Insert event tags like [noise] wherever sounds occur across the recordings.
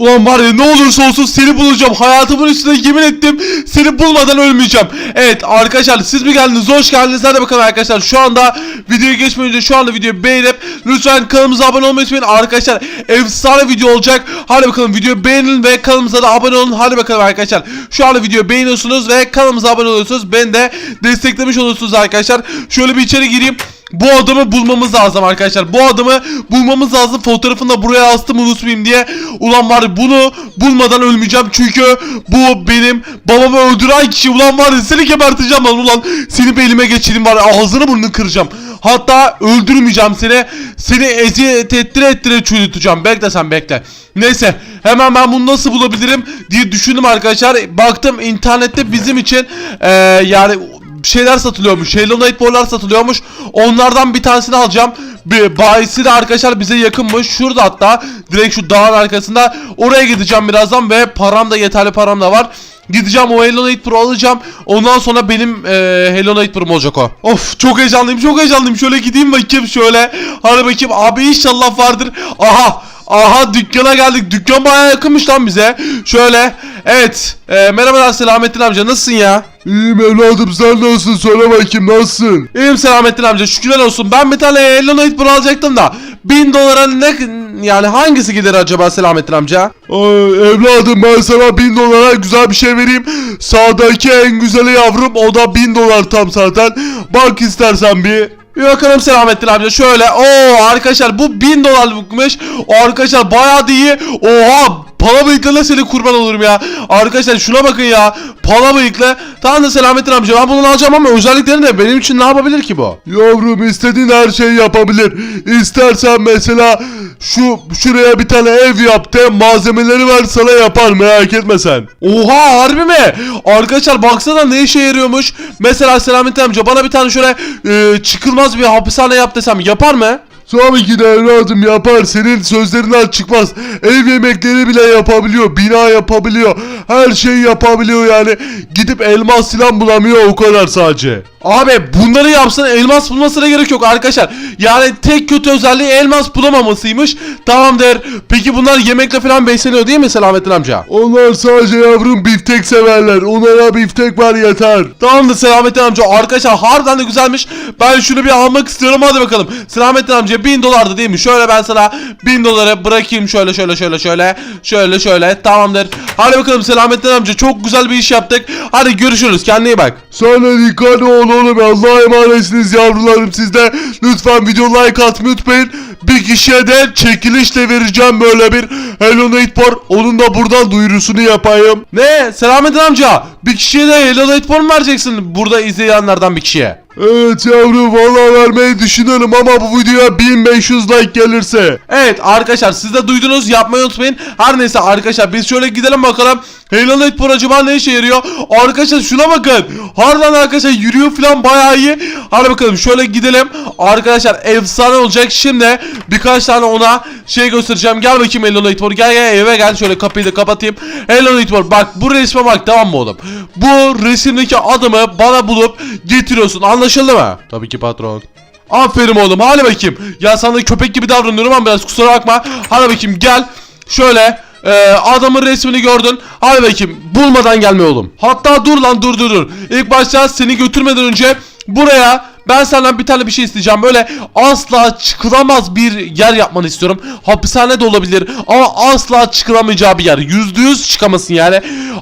Ulan var ya ne olursa olsun seni bulacağım. Hayatımın üstüne yemin ettim. Seni bulmadan ölmeyeceğim. Evet arkadaşlar siz mi geldiniz? Hoş geldiniz. Hadi bakalım arkadaşlar. Şu anda videoya geçmeden önce şu anda videoyu beğenip lütfen kanalımıza abone olmayı unutmayın. Arkadaşlar efsane video olacak. Hadi bakalım videoyu beğenin ve kanalımıza da abone olun. Hadi bakalım arkadaşlar. Şu anda videoyu beğeniyorsunuz ve kanalımıza abone oluyorsunuz. Ben de desteklemiş oluyorsunuz arkadaşlar. Şöyle bir içeri gireyim. Bu adamı bulmamız lazım arkadaşlar. Bu adamı bulmamız lazım. Fotoğrafını da buraya astım unutmayayım diye. Ulan var bunu bulmadan ölmeyeceğim. Çünkü bu benim babamı öldüren kişi. Ulan var seni geberteceğim lan ulan. Seni bir elime geçireyim var ağzını burnunu kıracağım. Hatta öldürmeyeceğim seni. Seni eziyet ettire ettire çürüteceğim. Bekle sen bekle. Neyse hemen ben bunu nasıl bulabilirim diye düşündüm arkadaşlar. Baktım internette bizim için eee, yani şeyler satılıyormuş. Halo Night Ball'lar satılıyormuş. Onlardan bir tanesini alacağım. Bir bayisi de arkadaşlar bize yakınmış. Şurada hatta direkt şu dağın arkasında. Oraya gideceğim birazdan ve param da yeterli param da var. Gideceğim o Halo Night Pro alacağım. Ondan sonra benim e, Halo Night Pro'm olacak o. Of çok heyecanlıyım çok heyecanlıyım. Şöyle gideyim bakayım şöyle. Hadi bakayım abi inşallah vardır. Aha Aha dükkana geldik. Dükkan bayağı yakınmış lan bize. Şöyle. Evet. E, merhabalar Selamettin amca. Nasılsın ya? İyiyim evladım sen nasılsın söyle bakayım nasılsın? İyiyim Selamettin amca. Şükürler olsun. Ben bir tane Hello Night Pro alacaktım da. 1000 dolara ne yani hangisi gider acaba Selamettin amca? Ay, evladım ben sana bin dolara güzel bir şey vereyim. Sağdaki en güzeli yavrum o da bin dolar tam zaten. Bak istersen bir. Bakalım Selamettin amca şöyle. Oo arkadaşlar bu 1000 dolarlıkmış. Arkadaşlar bayağı da iyi. Oha Pala bıyıklarına seni kurban olurum ya. Arkadaşlar şuna bakın ya. Pala bıyıklı. Tamam da Selamettin amca ben bunu alacağım ama özellikleri ne? Benim için ne yapabilir ki bu? Yavrum istediğin her şeyi yapabilir. İstersen mesela şu şuraya bir tane ev yap de malzemeleri ver sana yapar merak etme sen. Oha harbi mi? Arkadaşlar baksana ne işe yarıyormuş. Mesela Selamettin amca bana bir tane şöyle e, çıkılmaz bir hapishane yap desem yapar mı? Tabii ki de evladım yapar. Senin sözlerinden çıkmaz. Ev yemekleri bile yapabiliyor. Bina yapabiliyor. Her şeyi yapabiliyor yani. Gidip elmas silah bulamıyor o kadar sadece. Abi bunları yapsın elmas bulmasına gerek yok arkadaşlar. Yani tek kötü özelliği elmas bulamamasıymış. Tamam der. Peki bunlar yemekle falan besleniyor değil mi Selamettin amca? Onlar sadece yavrum biftek severler. Onlara biftek var yeter. Tamam da Selamettin amca arkadaşlar harbiden de güzelmiş. Ben şunu bir almak istiyorum hadi bakalım. Selamettin amca 1000 dolardı değil mi? Şöyle ben sana 1000 dolara bırakayım şöyle şöyle şöyle şöyle. Şöyle şöyle tamamdır. Hadi bakalım Selamettin amca çok güzel bir iş yaptık. Hadi görüşürüz kendine iyi bak. Sana dikkat ol oğlum. Allah'a emanetsiniz yavrularım siz de. Lütfen video like atmayı unutmayın. Bir kişiye de çekilişle vereceğim böyle bir Hello Nightmare. Onun da buradan duyurusunu yapayım. Ne? Selamettin amca bir kişiye de Hello Night vereceksin burada izleyenlerden bir kişiye. Evet yavrum valla vermeyi düşünüyorum ama bu videoya 1500 like gelirse. Evet arkadaşlar siz de duydunuz yapmayı unutmayın. Her neyse arkadaşlar biz şöyle gidelim bakalım. Hello Night Porn acaba ne işe yarıyor? Arkadaşlar şuna bakın. Harbiden arkadaşlar yürüyor falan bayağı iyi. Hadi bakalım şöyle gidelim. Arkadaşlar efsane olacak. Şimdi birkaç tane ona şey göstereceğim. Gel bakayım Hello Night Porn. Gel gel eve gel. Şöyle kapıyı da kapatayım. Hello Night Porn. Bak bu resme bak tamam mı oğlum? Bu resimdeki adamı bana bulup getiriyorsun. Anlaşıldı mı? Tabii ki patron. Aferin oğlum hadi bakayım. Ya sana köpek gibi davranıyorum ama biraz kusura bakma. Hadi bakayım gel. Şöyle e, adamın resmini gördün. Hadi bakayım bulmadan gelme oğlum. Hatta dur lan dur dur dur. İlk başta seni götürmeden önce buraya ben senden bir tane bir şey isteyeceğim. Böyle asla çıkılamaz bir yer yapmanı istiyorum. Hapishane de olabilir ama asla çıkılamayacağı bir yer. Yüzde yüz çıkamasın yani.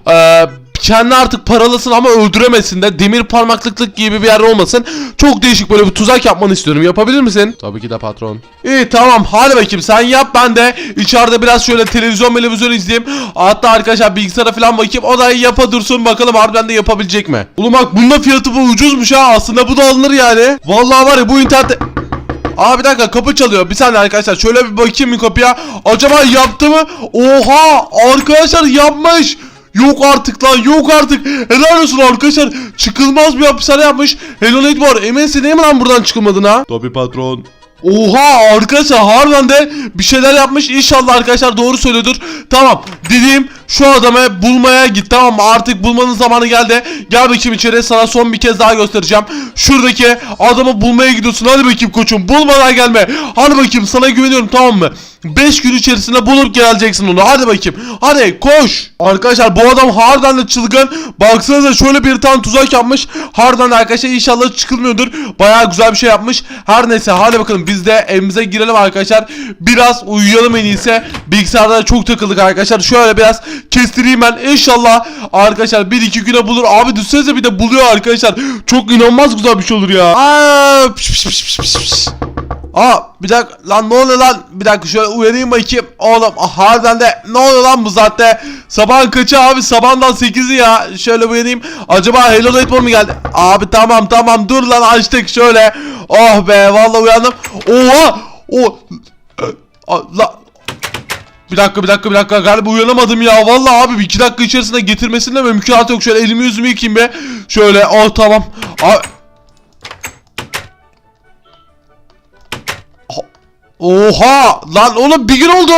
Eee kendi artık paralısın ama öldüremesin de demir parmaklıklık gibi bir yer olmasın. Çok değişik böyle bir tuzak yapmanı istiyorum. Yapabilir misin? Tabii ki de patron. İyi tamam hadi bakayım sen yap ben de içeride biraz şöyle televizyon televizyon izleyeyim. Hatta arkadaşlar bilgisayara falan bakayım o da yapa dursun bakalım harbiden de yapabilecek mi? Oğlum bak bunun da fiyatı bu ucuzmuş ha aslında bu da alınır yani. Vallahi var ya bu internette... Aa bir dakika kapı çalıyor. Bir saniye arkadaşlar şöyle bir bakayım bir kapıya. Acaba yaptı mı? Oha arkadaşlar yapmış. Yok artık lan yok artık. Helal olsun arkadaşlar. Çıkılmaz bir hapishane yapmış. Night var. Eminsin değil mi lan buradan çıkılmadığına? Tabii patron. Oha arkadaşlar harbiden de bir şeyler yapmış. İnşallah arkadaşlar doğru söylüyordur. Tamam dediğim şu adamı bulmaya git tamam mı? Artık bulmanın zamanı geldi. Gel bakayım içeri sana son bir kez daha göstereceğim. Şuradaki adamı bulmaya gidiyorsun. Hadi bakayım koçum bulmadan gelme. Hadi bakayım sana güveniyorum tamam mı? 5 gün içerisinde bulup geleceksin onu. Hadi bakayım. Hadi koş. Arkadaşlar bu adam harbiden de çılgın. Baksanıza şöyle bir tane tuzak yapmış. Harbiden de arkadaşlar inşallah çıkılmıyordur. Bayağı güzel bir şey yapmış. Her neyse hadi bakalım biz de evimize girelim arkadaşlar. Biraz uyuyalım en iyisi. Bilgisayarda çok takıldık arkadaşlar. Şöyle biraz kestireyim ben. İnşallah. Arkadaşlar 1-2 güne bulur. Abi düşünsenize bir de buluyor arkadaşlar. Çok inanılmaz güzel bir şey olur ya. Aa, piş, piş, piş, piş, piş. Aa bir dakika. Lan ne oluyor lan? Bir dakika şöyle uyanayım bakayım. Oğlum ah, harbiden de ne oluyor lan bu saatte? Sabahın kaçı abi? Sabahından 8'i ya. Şöyle uyanayım acaba Hello Nightmare mu geldi? Abi tamam tamam. Dur lan açtık şöyle. Oh be vallahi uyandım. Oha! O la bir dakika bir dakika bir dakika galiba uyanamadım ya vallahi abi bir iki dakika içerisinde getirmesinde mümkünatı yok şöyle elimi yüzümü yıkayayım be şöyle oh tamam abi Oha! Lan oğlum bir gün oldu.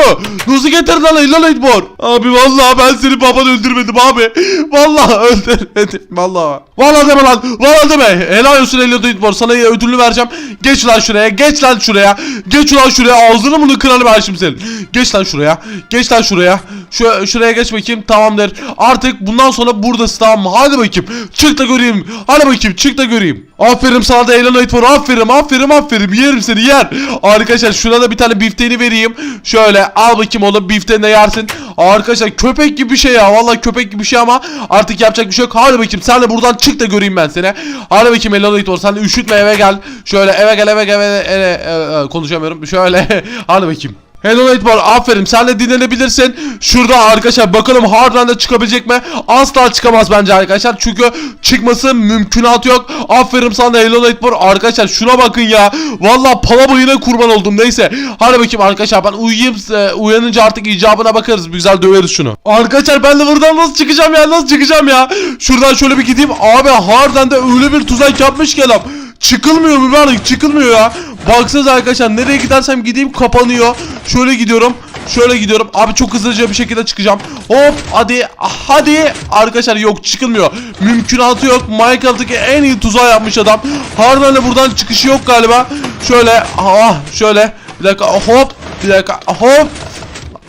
Nasıl getirdin lan Nightmare? Abi vallahi ben senin babanı öldürmedim abi. Vallahi [laughs] öldürmedim. Vallahi. Vallahi deme lan. Vallahi deme. Helal olsun Hello Nightmare. Sana ödülünü vereceğim. Geç lan şuraya. Geç lan şuraya. Geç lan şuraya. Ağzını bunu kırarım ben şimdi senin. Geç lan şuraya. Geç lan şuraya. Şu, şuraya geç bakayım. Tamamdır. Artık bundan sonra buradasın tamam mı? Hadi bakayım. Çık da göreyim. Hadi bakayım. Çık da göreyim. Aferin sana da Hello Nightmare. Aferin. Aferin. Aferin. Yerim seni yer. Arkadaşlar şuna da bir tane bifteğini vereyim. Şöyle al bakayım oğlum bifteğini de yersin. Arkadaşlar köpek gibi bir şey ya. Vallahi köpek gibi bir şey ama artık yapacak bir şey yok. Hadi bakayım sen de buradan çık da göreyim ben seni. Hadi bakayım Nightmare. Sen de üşütme eve gel. Şöyle eve gel eve gel eve, eve- eve- konuşamıyorum. Şöyle [laughs] hadi bakayım. Hello Nightmare aferin sen de dinlenebilirsin. Şurada arkadaşlar bakalım harbiden de çıkabilecek mi? Asla çıkamaz bence arkadaşlar. Çünkü çıkması mümkünatı yok. Aferin sana Hello Nightmare. Arkadaşlar şuna bakın ya. Vallahi pala boyuna kurban oldum. Neyse. Hadi bakayım arkadaşlar ben uyuyayım. Uyanınca artık icabına bakarız. Güzel döveriz şunu. Arkadaşlar ben de buradan nasıl çıkacağım ya? Nasıl çıkacağım ya? Şuradan şöyle bir gideyim. Abi harbiden de öyle bir tuzak yapmış ki adam. Çıkılmıyor mübarek çıkılmıyor ya. Baksanıza arkadaşlar nereye gidersem gideyim kapanıyor. Şöyle gidiyorum. Şöyle gidiyorum. Abi çok hızlıca bir şekilde çıkacağım. Hop hadi hadi. Arkadaşlar yok çıkılmıyor. Mümkünatı yok. Minecraft'taki en iyi tuzağı yapmış adam. Harbiden de buradan çıkışı yok galiba. Şöyle ah şöyle. Bir dakika hop. Bir dakika hop.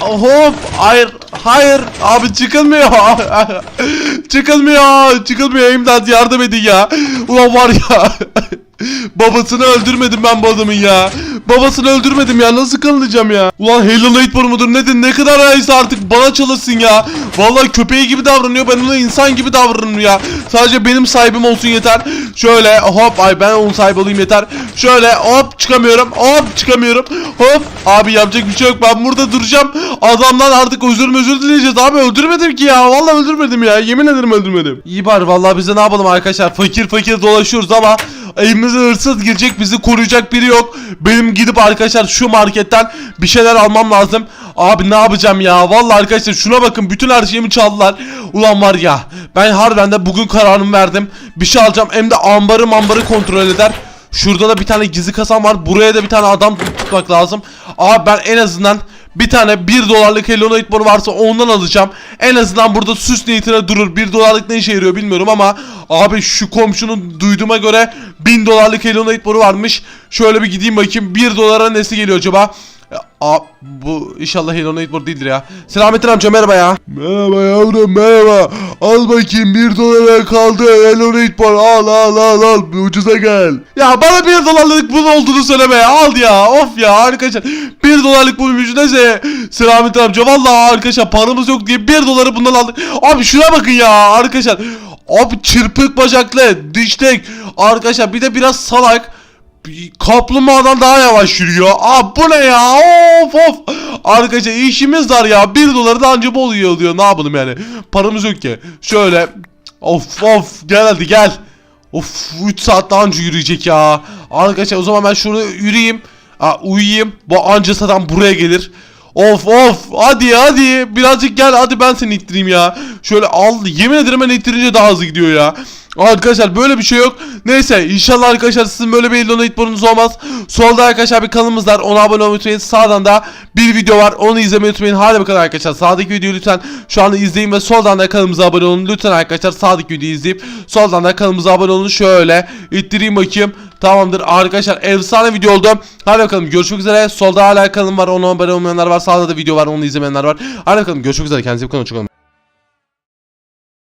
Hop hayır hayır. Abi çıkılmıyor. [laughs] Çıkılmıyor çıkılmıyor. İmdat yardım edin ya. Ulan var ya [laughs] babasını öldürmedim ben bu adamın ya. Babasını öldürmedim ya. Nasıl kılınacağım ya? Ulan Hello Nightmare mudur nedir? Ne kadar ayısı artık? Bana çalışsın ya. Vallahi köpeği gibi davranıyor ben ona insan gibi davranıyorum ya. Sadece benim sahibim olsun yeter. Şöyle hop ay ben onun sahibi olayım yeter. Şöyle hop çıkamıyorum hop çıkamıyorum. Hop abi yapacak bir şey yok. Ben burada duracağım. Adamdan artık özür özür dileyeceğiz abi? Öldürmedim ki ya. Vallahi öldürmedim ya. Yemin ederim öldürmedim. İyi bari vallahi biz de ne yapalım arkadaşlar? Fakir fakir dolaşıyoruz ama evimize hırsız girecek bizi koruyacak biri yok. Benim gidip arkadaşlar şu marketten bir şeyler almam lazım. Abi ne yapacağım ya? Vallahi arkadaşlar şuna bakın bütün her şeyimi çaldılar. Ulan var ya ben harbiden de bugün kararımı verdim. Bir şey alacağım hem de ambarı mambarı kontrol eder. Şurada da bir tane gizli kasam var. Buraya da bir tane adam tutmak lazım. Abi ben en azından bir tane 1 dolarlık Hello Nightmare varsa ondan alacağım. En azından burada süs niyetine durur. 1 dolarlık ne işe yarıyor bilmiyorum ama abi şu komşunun duyduğuma göre 1000 dolarlık Hello Nightmare varmış. Şöyle bir gideyim bakayım 1 dolara nesi geliyor acaba? Aa, bu inşallah Hello Nightmare değildir ya. Selamettin amca merhaba ya. Merhaba yavrum merhaba. Al bakayım bir dolara kaldı. Hello Nightmare al al al al. Bir ucuza gel. Ya bana 1 dolarlık bunun olduğunu söyleme ya. Al ya. Of ya arkadaşlar. 1 dolarlık buymuş. Neyse. Selamettin amca. Vallahi arkadaşlar paramız yok diye 1 doları bundan aldık. Abi şuna bakın ya arkadaşlar. Abi çırpık bacaklı. Diştek. Arkadaşlar bir de biraz salak. Kaplumbağadan daha yavaş yürüyor. Aa bu ne ya? Of of. Arkadaşlar işimiz var ya. 1 doları da anca bol yiyor diyor. Ne yapalım yani? Paramız yok ki. Şöyle. Of of. Gel hadi gel. Of 3 saat daha önce yürüyecek ya. Arkadaşlar o zaman ben şurada yürüyeyim. Aa, uyuyayım. Bu anca zaten buraya gelir. Of of hadi hadi birazcık gel hadi ben seni ittireyim ya. Şöyle al yemin ederim ben ittirince daha hızlı gidiyor ya. Arkadaşlar böyle bir şey yok. Neyse inşallah arkadaşlar sizin böyle bir Elon Hitbor'unuz olmaz. Solda arkadaşlar bir kanalımız var. Ona abone olmayı unutmayın. Sağdan da bir video var. Onu izlemeyi unutmayın. Hadi bakalım arkadaşlar. Sağdaki videoyu lütfen şu anda izleyin ve soldan da kanalımıza abone olun. Lütfen arkadaşlar sağdaki videoyu izleyip soldan da kanalımıza abone olun. Şöyle ittireyim bakayım. Tamamdır arkadaşlar efsane video oldu. Hadi bakalım görüşmek üzere. Solda hala kanalım var. Ona abone olmayanlar var. Sağda da video var. Onu izlemeyenler var. Hadi bakalım görüşmek üzere. Kendinize iyi bakın.